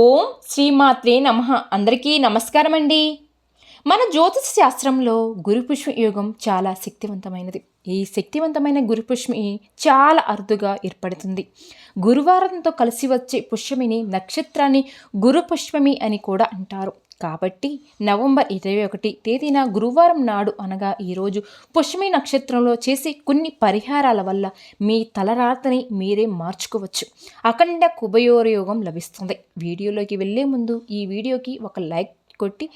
ఓం శ్రీమాత్రే నమ. అందరికీ నమస్కారం అండి మన జ్యోతిష శాస్త్రంలో గురుపుష్మి యోగం చాలా శక్తివంతమైనది. ఈ శక్తివంతమైన గురుపుష్మి చాలా అరుదుగా ఏర్పడుతుంది. గురువారంతో కలిసి వచ్చే పుష్యమిని నక్షత్రాన్ని గురుపుష్పమి అని కూడా అంటారు. కాబట్టి నవంబర్ ఇరవై ఒకటి తేదీన గురువారం నాడు అనగా ఈరోజు పుష్మి నక్షత్రంలో చేసే కొన్ని పరిహారాల వల్ల మీ తలరాతని మీరే మార్చుకోవచ్చు. అఖండ కుబయోరయోగం లభిస్తుంది. వీడియోలోకి వెళ్ళే ముందు ఈ వీడియోకి ఒక లైక్ కొట్టి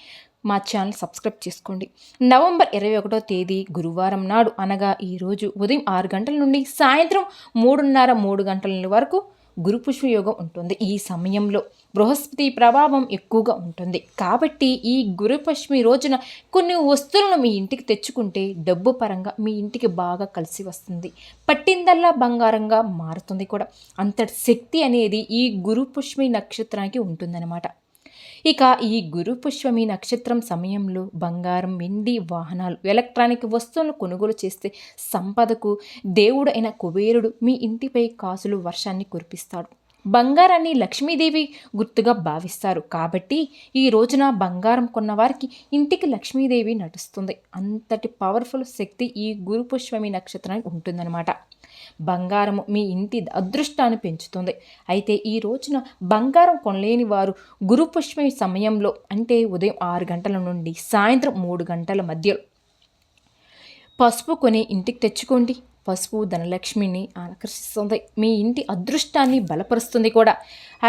మా ఛానల్ సబ్స్క్రైబ్ చేసుకోండి. నవంబర్ ఇరవై ఒకటో తేదీ గురువారం నాడు అనగా ఈరోజు ఉదయం ఆరు గంటల నుండి సాయంత్రం మూడున్నర మూడు గంటల వరకు గురుపుష్ప యోగం ఉంటుంది. ఈ సమయంలో బృహస్పతి ప్రభావం ఎక్కువగా ఉంటుంది. కాబట్టి ఈ గురుపష్మి రోజున కొన్ని వస్తువులను మీ ఇంటికి తెచ్చుకుంటే డబ్బు పరంగా మీ ఇంటికి బాగా కలిసి వస్తుంది. పట్టిందల్లా బంగారంగా మారుతుంది కూడా. అంతటి శక్తి అనేది ఈ గురుపుష్మి నక్షత్రానికి ఉంటుందన్నమాట. ఇక ఈ గురు పుష్పమి నక్షత్రం సమయంలో బంగారం వెండి వాహనాలు ఎలక్ట్రానిక్ వస్తువులను కొనుగోలు చేస్తే సంపదకు దేవుడు అయిన కుబేరుడు మీ ఇంటిపై కాసులు వర్షాన్ని కురిపిస్తాడు. బంగారాన్ని లక్ష్మీదేవి గుర్తుగా భావిస్తారు. కాబట్టి ఈ రోజున బంగారం కొన్న వారికి ఇంటికి లక్ష్మీదేవి నడుస్తుంది. అంతటి పవర్ఫుల్ శక్తి ఈ గురు పుష్పమి నక్షత్రానికి ఉంటుందన్నమాట. బంగారము మీ ఇంటి అదృష్టాన్ని పెంచుతుంది. అయితే ఈ రోజున బంగారం కొనలేని వారు గురుపుష్మి సమయంలో అంటే ఉదయం ఆరు గంటల నుండి సాయంత్రం మూడు గంటల మధ్యలో పసుపు కొని ఇంటికి తెచ్చుకోండి. పసుపు ధనలక్ష్మిని ఆకర్షిస్తుంది. మీ ఇంటి అదృష్టాన్ని బలపరుస్తుంది కూడా.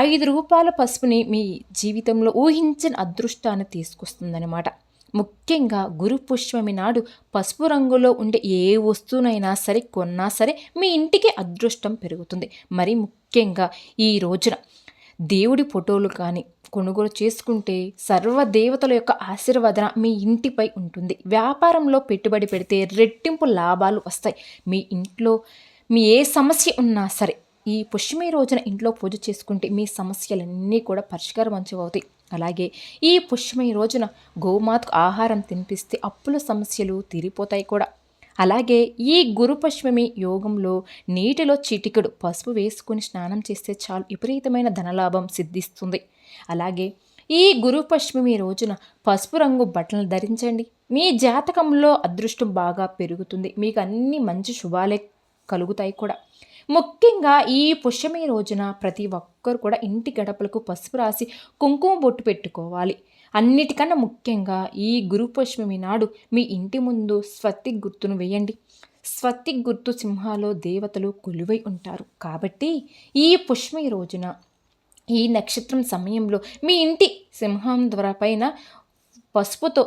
ఐదు రూపాయల పసుపుని మీ జీవితంలో ఊహించిన అదృష్టాన్ని తీసుకొస్తుందన్నమాట. ముఖ్యంగా గురు పుష్పమి నాడు పసుపు రంగులో ఉండే ఏ వస్తువునైనా సరే కొన్నా సరే మీ ఇంటికి అదృష్టం పెరుగుతుంది. మరి ముఖ్యంగా ఈ రోజున దేవుడి ఫోటోలు కానీ కొనుగోలు చేసుకుంటే సర్వదేవతల యొక్క ఆశీర్వాదన మీ ఇంటిపై ఉంటుంది. వ్యాపారంలో పెట్టుబడి పెడితే రెట్టింపు లాభాలు వస్తాయి. మీ ఇంట్లో మీ ఏ సమస్య ఉన్నా సరే ఈ పుష్యమి రోజున ఇంట్లో పూజ చేసుకుంటే మీ సమస్యలన్నీ కూడా పరిష్కారం అవుతాయి అలాగే ఈ పుష్యమై రోజున గోమాతకు ఆహారం తినిపిస్తే అప్పుల సమస్యలు తీరిపోతాయి కూడా. అలాగే ఈ గురు పుష్పమి యోగంలో నీటిలో చిటికెడు పసుపు వేసుకుని స్నానం చేస్తే చాలు విపరీతమైన ధనలాభం సిద్ధిస్తుంది. అలాగే ఈ గురు పశ్చిమి రోజున పసుపు రంగు బట్టలను ధరించండి. మీ జాతకంలో అదృష్టం బాగా పెరుగుతుంది. మీకు అన్ని మంచి శుభాలే కలుగుతాయి కూడా. ముఖ్యంగా ఈ పుష్యమి రోజున ప్రతి ఒక్కరు కూడా ఇంటి గడపలకు పసుపు రాసి కుంకుమ బొట్టు పెట్టుకోవాలి. అన్నిటికన్నా ముఖ్యంగా ఈ గురు పుష్యమి నాడు మీ ఇంటి ముందు స్వస్తిక్ గుర్తును వేయండి. స్వస్తిక్ గుర్తు సింహాలో దేవతలు కొలువై ఉంటారు. కాబట్టి ఈ పుష్యమి రోజున ఈ నక్షత్రం సమయంలో మీ ఇంటి సింహం ద్వారా పైన పసుపుతో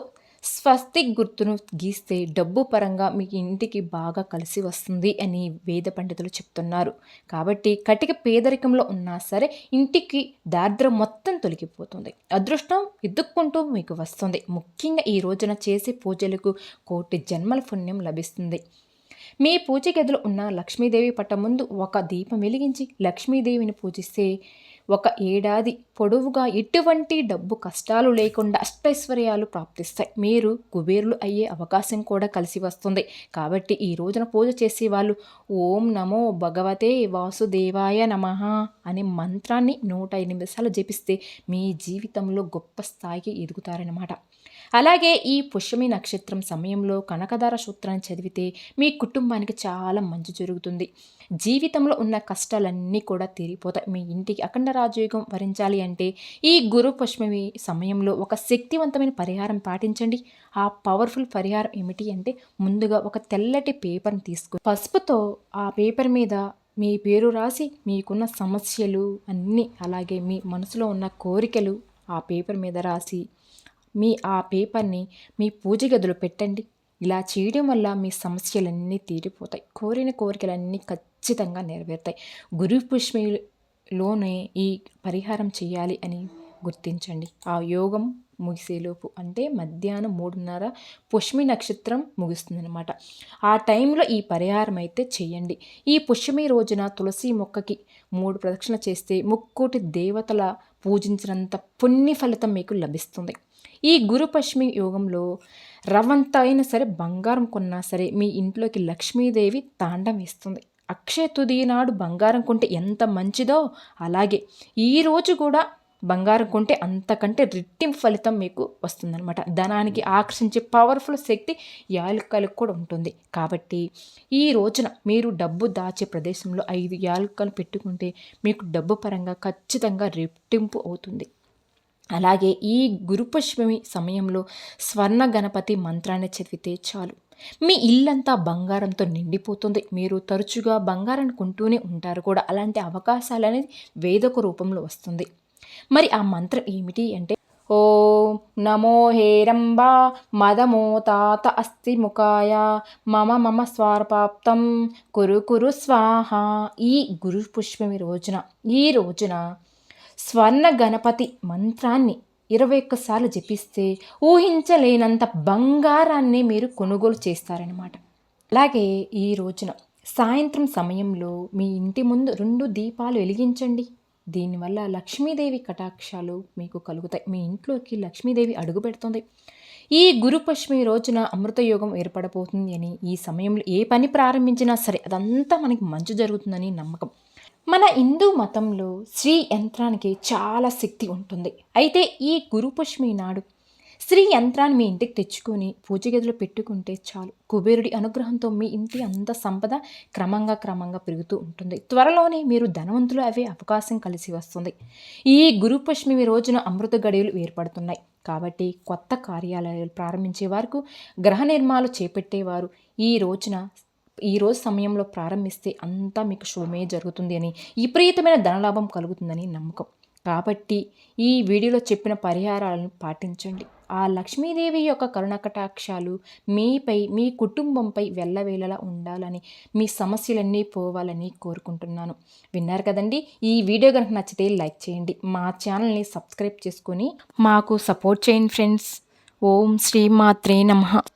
స్వస్తిక్ గుర్తును గీస్తే డబ్బు పరంగా మీ ఇంటికి బాగా కలిసి వస్తుంది అని వేద పండితులు చెప్తున్నారు. కాబట్టి కటిక పేదరికంలో ఉన్నా సరే ఇంటికి దారిద్రం మొత్తం తొలగిపోతుంది. అదృష్టం ఎదుక్కుంటూ మీకు వస్తుంది. ముఖ్యంగా ఈ రోజున చేసే పూజలకు కోటి జన్మల పుణ్యం లభిస్తుంది. మీ పూజ గదిలో ఉన్న లక్ష్మీదేవి పట్ట ముందు ఒక దీపం వెలిగించి లక్ష్మీదేవిని పూజిస్తే ఒక ఏడాది పొడవుగా ఎటువంటి డబ్బు కష్టాలు లేకుండా అష్టైశ్వర్యాలు ప్రాప్తిస్తాయి. మీరు కుబేరులు అయ్యే అవకాశం కూడా కలిసి వస్తుంది. కాబట్టి ఈ రోజున పూజ చేసే వాళ్ళు ఓం నమో భగవతే వాసుదేవాయ నమ అనే మంత్రాన్ని నూట నిమిషాలు జపిస్తే మీ జీవితంలో గొప్ప స్థాయికి ఎదుగుతారనమాట అలాగే ఈ పుష్యమి నక్షత్రం సమయంలో కనకదార సూత్రాన్ని చదివితే మీ కుటుంబానికి చాలా మంచి జరుగుతుంది. జీవితంలో ఉన్న కష్టాలన్నీ కూడా తీరిపోతాయి. మీ ఇంటికి అఖండ రాజయోగం వరించాలి అంటే ఈ గురు పుష్యమి సమయంలో ఒక శక్తివంతమైన పరిహారం పాటించండి. ఆ పవర్ఫుల్ పరిహారం ఏమిటి అంటే ముందుగా ఒక తెల్లటి పేపర్ని తీసుకుని పసుపుతో ఆ పేపర్ మీద మీ పేరు రాసి మీకున్న సమస్యలు అన్నీ అలాగే మీ మనసులో ఉన్న కోరికలు ఆ పేపర్ మీద రాసి మీ ఆ పేపర్ని మీ పూజ గదిలో పెట్టండి. ఇలా చేయడం వల్ల మీ సమస్యలన్నీ తీరిపోతాయి. కోరిన కోరికలన్నీ ఖచ్చితంగా నెరవేరుతాయి. గురు లోనే ఈ పరిహారం చేయాలి అని గుర్తించండి. ఆ యోగం ముగిసేలోపు అంటే మధ్యాహ్నం మూడున్నర పుష్మి నక్షత్రం ముగుస్తుందన్నమాట. ఆ టైంలో ఈ పరిహారం అయితే చేయండి ఈ పుష్మి రోజున తులసి మొక్కకి మూడు ప్రదక్షిణ చేస్తే ముక్కోటి దేవతల పూజించినంత పుణ్య ఫలితం మీకు లభిస్తుంది. ఈ గురు పశ్చిమి యోగంలో రవంత అయినా సరే బంగారం కొన్నా సరే మీ ఇంట్లోకి లక్ష్మీదేవి తాండం వేస్తుంది అక్షయ తుది నాడు బంగారం కొంటే ఎంత మంచిదో అలాగే ఈరోజు కూడా బంగారం కొంటే అంతకంటే రెట్టింపు ఫలితం మీకు వస్తుందన్నమాట. ధనానికి ఆకర్షించే పవర్ఫుల్ శక్తి యాలుక్కలకు కూడా ఉంటుంది. కాబట్టి ఈ రోజున మీరు డబ్బు దాచే ప్రదేశంలో ఐదు యాలుక్కలు పెట్టుకుంటే మీకు డబ్బు పరంగా ఖచ్చితంగా రెట్టింపు అవుతుంది. అలాగే ఈ గురుపుష్పమి సమయంలో స్వర్ణ గణపతి మంత్రాన్ని చదివితే చాలు. మీ ఇల్లంతా బంగారంతో నిండిపోతుంది. మీరు తరచుగా బంగారాన్ని కొంటూనే ఉంటారు కూడా. అలాంటి అవకాశాలు అనేది వేదొక రూపంలో వస్తుంది. మరి ఆ మంత్రం ఏమిటి అంటే ఓ నమో హేరంబా మదమో తాత అస్థి ముఖాయ మమ మమ స్వార్పాప్తం కురు కురు స్వాహ. ఈ గురు పుష్పమి రోజున ఈ రోజున స్వర్ణ గణపతి మంత్రాన్ని ఇరవై ఒక్కసార్లు జపిస్తే ఊహించలేనంత బంగారాన్ని మీరు కొనుగోలు చేస్తారనమాట అలాగే ఈ రోజున సాయంత్రం సమయంలో మీ ఇంటి ముందు రెండు దీపాలు వెలిగించండి. దీనివల్ల లక్ష్మీదేవి కటాక్షాలు మీకు కలుగుతాయి. మీ ఇంట్లోకి లక్ష్మీదేవి అడుగు పెడుతుంది. ఈ గురు పశ్చిమి రోజున అమృతయోగం ఏర్పడబోతుంది అని ఈ సమయంలో ఏ పని ప్రారంభించినా సరే అదంతా మనకి మంచి జరుగుతుందని నమ్మకం. మన హిందూ మతంలో స్త్రీ యంత్రానికి చాలా శక్తి ఉంటుంది. అయితే ఈ గురుపష్మి నాడు స్త్రీ యంత్రాన్ని మీ ఇంటికి తెచ్చుకొని పూజ గదిలో పెట్టుకుంటే చాలు. కుబేరుడి అనుగ్రహంతో మీ ఇంటి అంత సంపద క్రమంగా క్రమంగా పెరుగుతూ ఉంటుంది. త్వరలోనే మీరు ధనవంతులు అవే అవకాశం కలిసి వస్తుంది. ఈ గురుపుష్మి రోజున అమృత గడియలు ఏర్పడుతున్నాయి. కాబట్టి కొత్త కార్యాలయాలు ప్రారంభించే వరకు గ్రహ నిర్మాలు చేపట్టేవారు ఈ రోజున ఈరోజు సమయంలో ప్రారంభిస్తే అంతా మీకు శుభమే జరుగుతుంది అని విపరీతమైన ధనలాభం కలుగుతుందని నమ్మకం. కాబట్టి ఈ వీడియోలో చెప్పిన పరిహారాలను పాటించండి. ఆ లక్ష్మీదేవి యొక్క కరుణకటాక్షాలు మీపై మీ కుటుంబంపై వెళ్ళవేళలా ఉండాలని మీ సమస్యలన్నీ పోవాలని కోరుకుంటున్నాను. విన్నారు కదండి? ఈ వీడియో కనుక నచ్చితే లైక్ చేయండి. మా ఛానల్ని సబ్స్క్రైబ్ చేసుకొని మాకు సపోర్ట్ చేయండి ఫ్రెండ్స్. ఓం శ్రీ మాత్రే నమః.